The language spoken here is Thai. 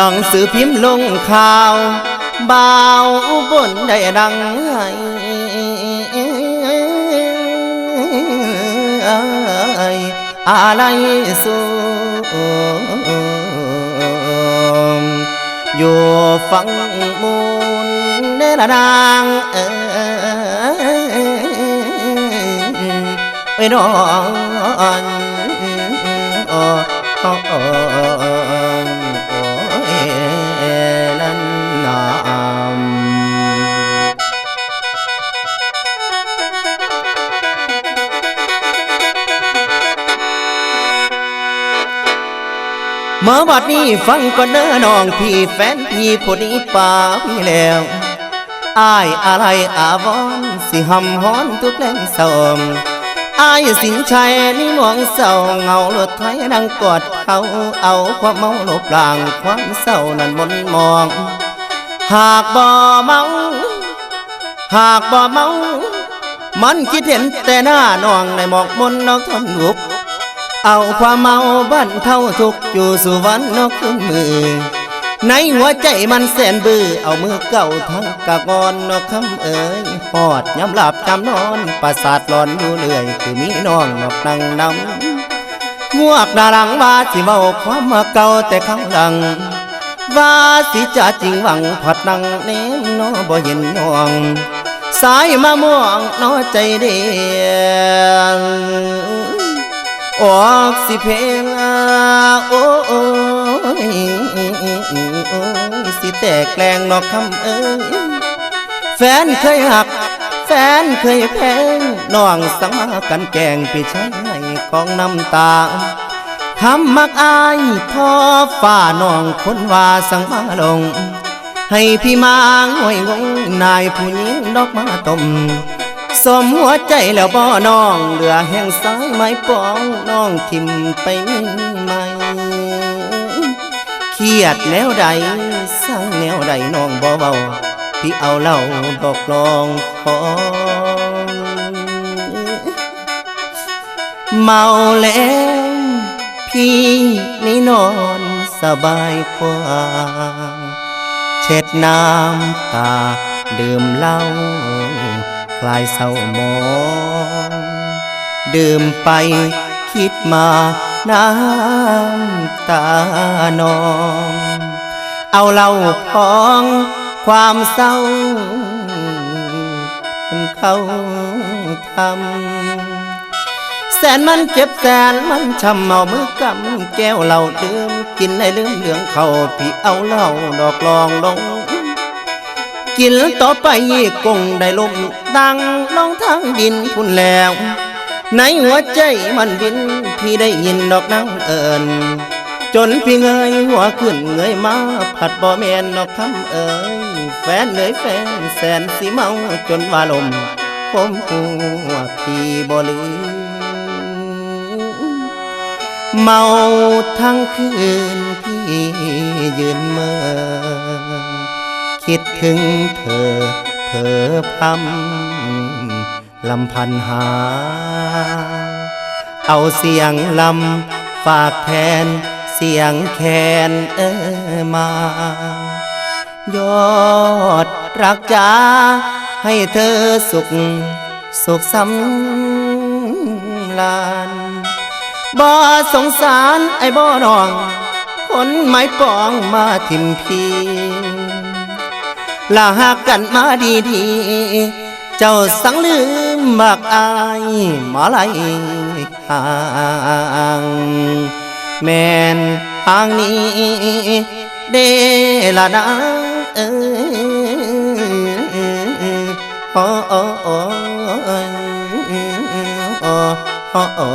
นังสือพิมพ์ลงข่าวบ่าวบนได้ดังให้อะไรสู่อยู่ฟังมูลเดละนางเอ้ยไปนอนอ้โอ้ มื่อบัดนี้ฟังก่อนเด้อน้องพี่แฟนพี่ผู้นี้ป่าพี่แล้วอายอะไรอาวรณ์สิหำฮ้อนทุกแรงเศร้าอายสินชัยนี่มองเศร้าเงารถไถดังกอดเขาเอาความเมาลบล้างความเศร้านั้นมนมอง หากบ่เมา หากบ่เมา มันคิดเห็นแต่หน้าน้องในหมอกมนต์นอกทำลุก เอาความเมาบันเท่าทุกอยู่สู่วันนอกขึ้นมือ ในหัวใจมันแสนบื้อเอามือเก่าทั้งกะกอนนอกคำเอ่ยปอดย้ำหลับจำนอนประสาทหลอนอยู่เรื่อยคือมีน้องนอกนั่งนำงวกหน้าลังว่าสิเมาความมาเก่าแต่ข้างหลัง ว่าสิจะจริงหวังผัดนังเน้นนอบ่เห็นน้องสายมะม่วงนอใจเดียว ออกสิเพลงอะโอ้ยสิแตกแกลงนอกคำเอ้ยแฟนเคยหัก แฟนเคยแพงน้องสังมากันแกงไปใช้ให้ของน้ำตาคำมักอายทอฟ้าน้องคนว่าสังมาลง ให้พี่มาง่วยงงนายผู้หญิงดอกมาตม สมหัวใจแล้วบ่น้อง เหลือแห่งสายไม้ปองน้องทิมไปไม่ไหมเครียดแนวใดสั่งแนวใดน้องบ่เบาพี่เอาเหล่าดอกลองของเมาแล้วพี่นี่นอนสบายกว่าเช็ดน้ำตาดื่มเหล้า ลายเศร้ามอง ดื่มไปคิดมาน้ำตานอง เอาเหล้าพองความเศร้ามันเข้าทำแสนมันเจ็บแสนมันช้ำเมามือกำแก้วเหล้าดื่มกินให้ลืมเหลืองเขาพี่เอาเหล้าดอกลองลง กินต่อไปกงได้ลมดังลองทางดินพุ่นแล้ว ในหัวใจมันดินพี่ได้ยินดอกนางเอิญจนพี่เงยหัวขึ้นเงยมาผัดบ่แมนดอกคำเอ่ยแฟนเอ่ยแฟนแสนสีเมาจนว่าลมผมหัวพี่บ่ลืมเมาทั้งคืนพี่ยืนเมื่อ คิดถึงเธอเธอพรำลำพันหา เอาเสียงลำฝากแทนเสียงแคนเออมา ยอดรักจ้าให้เธอสุข สุขสำลานบ่สงสารไอ้บ่น้อง คนไม้ปองมาทิมพี ลาหากกันมาดีดีเจ้าสังลืมมากอายมาไหลห่างแม่นทางนี้เดละนะเออโอ้โอ้โอ้โอ้โอ้